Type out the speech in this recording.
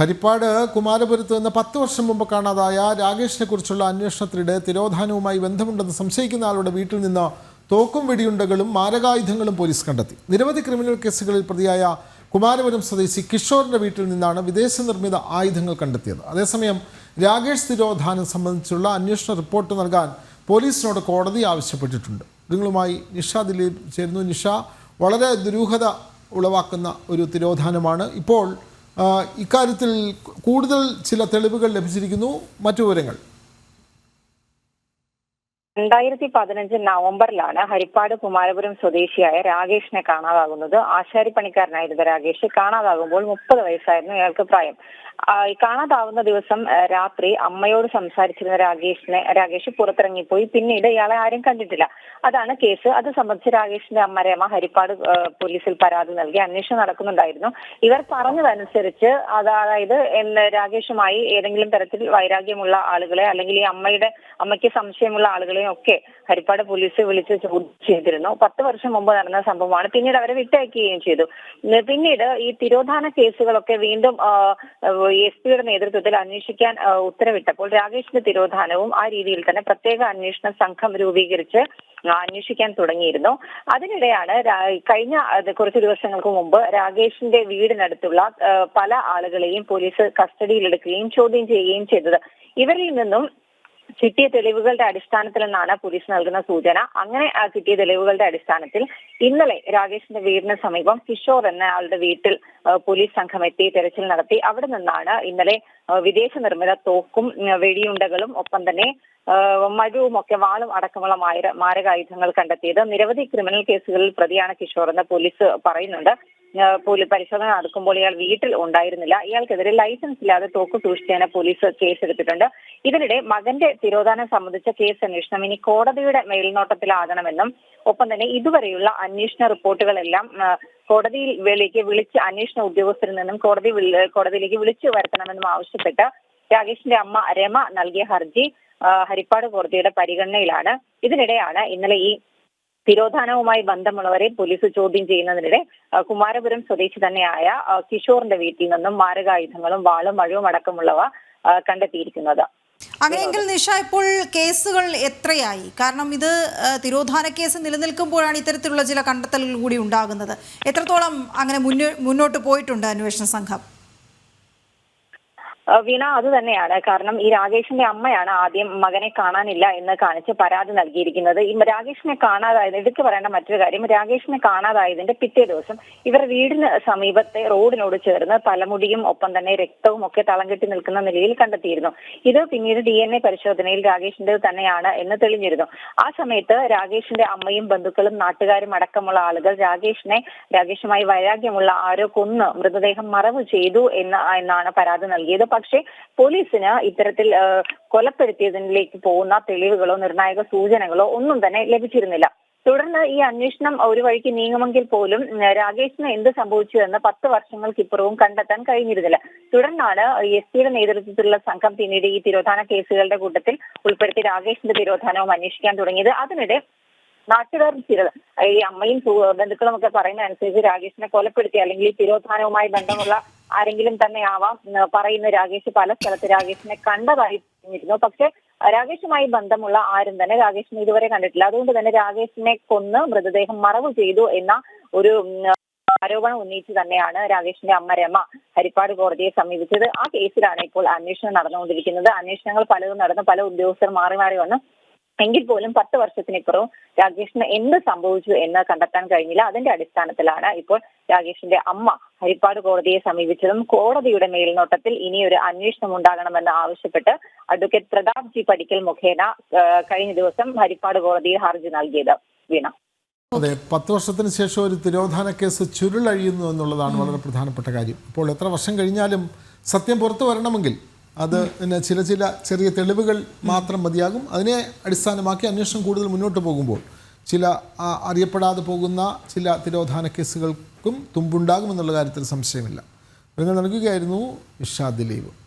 ഹരിപ്പാട് കുമാരപുരത്ത് നിന്ന് പത്ത് വർഷം മുമ്പ് കാണാതായ രാകേഷിനെ കുറിച്ചുള്ള അന്വേഷണത്തിനിടെ തിരോധാനവുമായി ബന്ധമുണ്ടെന്ന് സംശയിക്കുന്ന ആളുടെ വീട്ടിൽ നിന്ന് തോക്കും വെടിയുണ്ടകളും മാരകായുധങ്ങളും പോലീസ് കണ്ടെത്തി. നിരവധി ക്രിമിനൽ കേസുകളിൽ പ്രതിയായ കുമാരപുരം സ്വദേശി കിഷോറിന്റെ വീട്ടിൽ നിന്നാണ് വിദേശ നിർമ്മിത ആയുധങ്ങൾ കണ്ടെത്തിയത്. അതേസമയം രാകേഷ് തിരോധാനം സംബന്ധിച്ചുള്ള അന്വേഷണ റിപ്പോർട്ട് നൽകാൻ പോലീസിനോട് കോടതി ആവശ്യപ്പെട്ടിട്ടുണ്ട്. നിങ്ങളുമായി നിഷ ദിലീപ് ചേരുന്നു. നിഷ വളരെ ദുരൂഹത ഉളവാക്കുന്ന ഒരു തിരോധാനമാണ്. ഇപ്പോൾ ഇക്കാര്യത്തിൽ കൂടുതൽ ചില തെളിവുകൾ ലഭിച്ചിരിക്കുന്നു. മറ്റു വിവരങ്ങൾ. രണ്ടായിരത്തി പതിനഞ്ച് നവംബറിലാണ് ഹരിപ്പാട് കുമാരപുരം സ്വദേശിയായ രാകേഷിനെ കാണാതാകുന്നത്. ആശാരിപ്പണിക്കാരനായിരുന്ന രാകേഷ് കാണാതാകുമ്പോൾ മുപ്പത് വയസ്സായിരുന്നു ഇയാൾക്ക് പ്രായം. കാണാതാവുന്ന ദിവസം രാത്രി അമ്മയോട് സംസാരിച്ചിരുന്ന രാകേഷിനെ രാകേഷ് പുറത്തിറങ്ങിപ്പോയി. പിന്നീട് ഇയാളെ ആരും കണ്ടിട്ടില്ല. അതാണ് കേസ്. അത് സംബന്ധിച്ച് രാകേഷിന്റെ അമ്മ രമ ഹരിപ്പാട് പോലീസിൽ പരാതി നൽകി അന്വേഷണം നടക്കുന്നുണ്ടായിരുന്നു. ഇവർ പറഞ്ഞതനുസരിച്ച് അതായത് രാകേഷുമായി ഏതെങ്കിലും തരത്തിൽ വൈരാഗ്യമുള്ള ആളുകളെ അല്ലെങ്കിൽ ഈ അമ്മയുടെ അമ്മയ്ക്ക് സംശയമുള്ള ആളുകളെയും ഒക്കെ ഹരിപ്പാട് പോലീസ് വിളിച്ച് ചോദ്യം ചെയ്തിരുന്നു. പത്ത് വർഷം മുമ്പ് നടന്ന സംഭവമാണ്. പിന്നീട് അവരെ വിട്ടയക്കുകയും ചെയ്തു. പിന്നീട് ഈ തിരോധാന കേസുകളൊക്കെ വീണ്ടും എസ് പിയുടെ നേതൃത്വത്തിൽ അന്വേഷിക്കാൻ ഉത്തരവിട്ടപ്പോൾ രാകേഷിന്റെ തിരോധാനവും ആ രീതിയിൽ തന്നെ പ്രത്യേക അന്വേഷണ സംഘം രൂപീകരിച്ച് അന്വേഷിക്കാൻ തുടങ്ങിയിരുന്നു. അതിനിടെയാണ് കഴിഞ്ഞ കുറച്ച് ദിവസങ്ങൾക്ക് മുമ്പ് രാകേഷിന്റെ വീടിനടുത്തുള്ള പല ആളുകളെയും പോലീസ് കസ്റ്റഡിയിലെടുക്കുകയും ചോദ്യം ചെയ്യുകയും ചെയ്തത്. ഇവരിൽ നിന്നും കിട്ടിയ തെളിവുകളുടെ അടിസ്ഥാനത്തിൽ എന്നാണ് പോലീസ് നൽകുന്ന സൂചന. അങ്ങനെ കിട്ടിയ തെളിവുകളുടെ അടിസ്ഥാനത്തിൽ ഇന്നലെ രാകേഷിന്റെ വീടിന് സമീപം കിഷോർ എന്ന ആളുടെ വീട്ടിൽ പോലീസ് സംഘം എത്തി തെരച്ചിൽ നടത്തി. അവിടെ നിന്നാണ് ഇന്നലെ വിദേശ നിർമ്മിത തോക്കും വെടിയുണ്ടകളും ഒപ്പം തന്നെ ആ, മഴുവും ഒക്കെ വാളും അടക്കമുള്ള മാര മാരകായുധങ്ങൾ കണ്ടെത്തിയത്. നിരവധി ക്രിമിനൽ കേസുകളിൽ പ്രതിയാണ് കിഷോർ എന്ന് പോലീസ് പറയുന്നുണ്ട്. പരിശോധന നടക്കുമ്പോൾ ഇയാൾ വീട്ടിൽ ഉണ്ടായിരുന്നില്ല. ഇയാൾക്കെതിരെ ലൈസൻസ് ഇല്ലാതെ തോക്ക് സൂക്ഷിച്ചതിന് പോലീസ് കേസെടുത്തിട്ടുണ്ട് ഇതിനിടെ മകന്റെ തിരോധാനം സംബന്ധിച്ച കേസ് അന്വേഷണം ഇനി കോടതിയുടെ മേൽനോട്ടത്തിലാകണമെന്നും ഒപ്പം തന്നെ ഇതുവരെയുള്ള അന്വേഷണ റിപ്പോർട്ടുകളെല്ലാം കോടതിയിൽ കോടതിയിലേക്ക് വിളിച്ച് അന്വേഷണ ഉദ്യോഗസ്ഥരിൽ നിന്നും കോടതി കോടതിയിലേക്ക് വിളിച്ചു വരുത്തണമെന്നും ആവശ്യപ്പെട്ട് രാകേഷിന്റെ അമ്മ രമ നൽകിയ ഹർജി ഹരിപ്പാട് കോടതിയുടെ പരിഗണനയിലാണ്. ഇതിനിടെയാണ് ഇന്നലെ ഈ തിരോധാനവുമായി ബന്ധമുള്ളവരെ പോലീസ് ചോദ്യം ചെയ്യുന്നതിനിടെ കുമാരപുരം സ്വദേശി തന്നെയായ കിഷോറിന്റെ വീട്ടിൽ നിന്നും മാരകായുധങ്ങളും വാളും മഴവും അടക്കമുള്ളവ കണ്ടെത്തിയിരിക്കുന്നത്. അങ്ങനെയെങ്കിൽ നിഷ ഇപ്പോൾ കേസുകൾ എത്രയായി? കാരണം ഇത് തിരോധാന കേസ് നിലനിൽക്കുമ്പോഴാണ് ഇത്തരത്തിലുള്ള ചില കണ്ടെത്തലുകൾ കൂടി ഉണ്ടാകുന്നത്. എത്രത്തോളം അങ്ങനെ മുന്നോട്ട് പോയിട്ടുണ്ട് അന്വേഷണ സംഘം? വീണ അത് തന്നെയാണ്. കാരണം ഈ രാകേഷിന്റെ അമ്മയാണ് ആദ്യം മകനെ കാണാനില്ല എന്ന് കാണിച്ച് പരാതി നൽകിയിരിക്കുന്നത്. ഈ രാകേഷിനെ കാണാതായത് എടുത്തു പറയേണ്ട മറ്റൊരു കാര്യം രാകേഷിനെ കാണാതായതിന്റെ പിറ്റേ ദിവസം ഇവർ വീടിന് സമീപത്തെ റോഡിനോട് ചേർന്ന് തലമുടിയും ഒപ്പം തന്നെ രക്തവും ഒക്കെ തളം കെട്ടി നിൽക്കുന്ന നിലയിൽ കണ്ടെത്തിയിരുന്നു. ഇത് പിന്നീട് ഡി എൻ എ പരിശോധനയിൽ രാകേഷിന്റെ തന്നെയാണ് എന്ന് തെളിഞ്ഞിരുന്നു. ആ സമയത്ത് രാകേഷിന്റെ അമ്മയും ബന്ധുക്കളും നാട്ടുകാരും അടക്കമുള്ള ആളുകൾ രാകേഷിനെ രാകേഷുമായി വൈരാഗ്യമുള്ള ആരോ കൊന്ന് മൃതദേഹം മറവ് ചെയ്തു എന്ന് എന്നാണ് പരാതി നൽകിയത്. പക്ഷേ പോലീസിന് ഇത്തരത്തിൽ കൊലപ്പെടുത്തിയതിലേക്ക് പോകുന്ന തെളിവുകളോ നിർണായക സൂചനകളോ ഒന്നും തന്നെ ലഭിച്ചിരുന്നില്ല. തുടർന്ന് ഈ അന്വേഷണം ഒരു വഴിക്ക് നീങ്ങുമെങ്കിൽ പോലും രാകേഷിന് എന്ത് സംഭവിച്ചു എന്ന് പത്ത് വർഷങ്ങൾക്കിപ്പുറവും കണ്ടെത്താൻ കഴിഞ്ഞിരുന്നില്ല. തുടർന്നാണ് എസ് പിയുടെ നേതൃത്വത്തിലുള്ള സംഘം പിന്നീട് ഈ തിരോധാന കേസുകളുടെ കൂട്ടത്തിൽ ഉൾപ്പെടുത്തി രാകേഷിന്റെ തിരോധാനവും അന്വേഷിക്കാൻ തുടങ്ങിയത്. അതിനിടെ നാട്ടുകാർ ചിലത് ഈ അമ്മയും ബന്ധുക്കളും ഒക്കെ പറയുന്ന അനുസരിച്ച് രാകേഷിനെ കൊലപ്പെടുത്തി അല്ലെങ്കിൽ ഈ തിരോധാനവുമായി ബന്ധമുള്ള ആരെങ്കിലും തന്നെ ആവാം പറയുന്ന രാകേഷ് പല സ്ഥലത്ത് രാകേഷിനെ കണ്ടതായി പറഞ്ഞിരുന്നു. പക്ഷെ രാകേഷുമായി ബന്ധമുള്ള ആരും തന്നെ രാകേഷിനെ ഇതുവരെ കണ്ടിട്ടില്ല. അതുകൊണ്ട് തന്നെ രാകേഷിനെ കൊന്ന് മൃതദേഹം മറവ് ചെയ്തു എന്ന ഒരു ആരോപണം ഉന്നയിച്ച് തന്നെയാണ് രാകേഷിന്റെ അമ്മ രമ ഹരിപ്പാട് കോടതിയെ സമീപിച്ചത്. ആ കേസിലാണ് ഇപ്പോൾ അന്വേഷണം നടന്നുകൊണ്ടിരിക്കുന്നത്. അന്വേഷണങ്ങൾ പലതും നടന്ന് പല ഉദ്യോഗസ്ഥർ മാറി മാറി വന്നു എങ്കിൽ പോലും പത്ത് വർഷത്തിനിപ്പുറവും രാകേഷിന് എന്ത് സംഭവിച്ചു എന്ന് കണ്ടെത്താൻ കഴിഞ്ഞില്ല. അതിന്റെ അടിസ്ഥാനത്തിലാണ് ഇപ്പോൾ രാകേഷിന്റെ അമ്മ ഹരിപ്പാട് കോടതിയെ സമീപിച്ചതും കോടതിയുടെ മേൽനോട്ടത്തിൽ ഇനിയൊരു അന്വേഷണം ഉണ്ടാകണമെന്ന് ആവശ്യപ്പെട്ട് അഡ്വക്കേറ്റ് പ്രതാപ് ജി പടിക്കൽ മുഖേന കഴിഞ്ഞ ദിവസം ഹരിപ്പാട് കോടതിയിൽ ഹർജി നൽകിയത് വീണ. അതെ പത്ത് വർഷത്തിന് ശേഷം ഒരു തിരോധാന കേസ് ചുരുളഴിയുന്നു എന്നുള്ളതാണ് വളരെ പ്രധാനപ്പെട്ട കാര്യം. ഇപ്പോൾ എത്ര വർഷം കഴിഞ്ഞാലും സത്യം പുറത്തു വരണമെങ്കിൽ അത് പിന്നെ ചില ചില ചെറിയ തെളിവുകൾ മാത്രം മതിയാകും. അതിനെ അടിസ്ഥാനമാക്കി അന്വേഷണം കൂടുതൽ മുന്നോട്ട് പോകുമ്പോൾ ചില അറിയപ്പെടാതെ പോകുന്ന ചില തിരോധാന കേസുകൾക്കും തുമ്പുണ്ടാകുമെന്നുള്ള കാര്യത്തിൽ സംശയമില്ല. നിങ്ങൾ നൽകുകയായിരുന്നു ഇഷാ ദിലീപ്.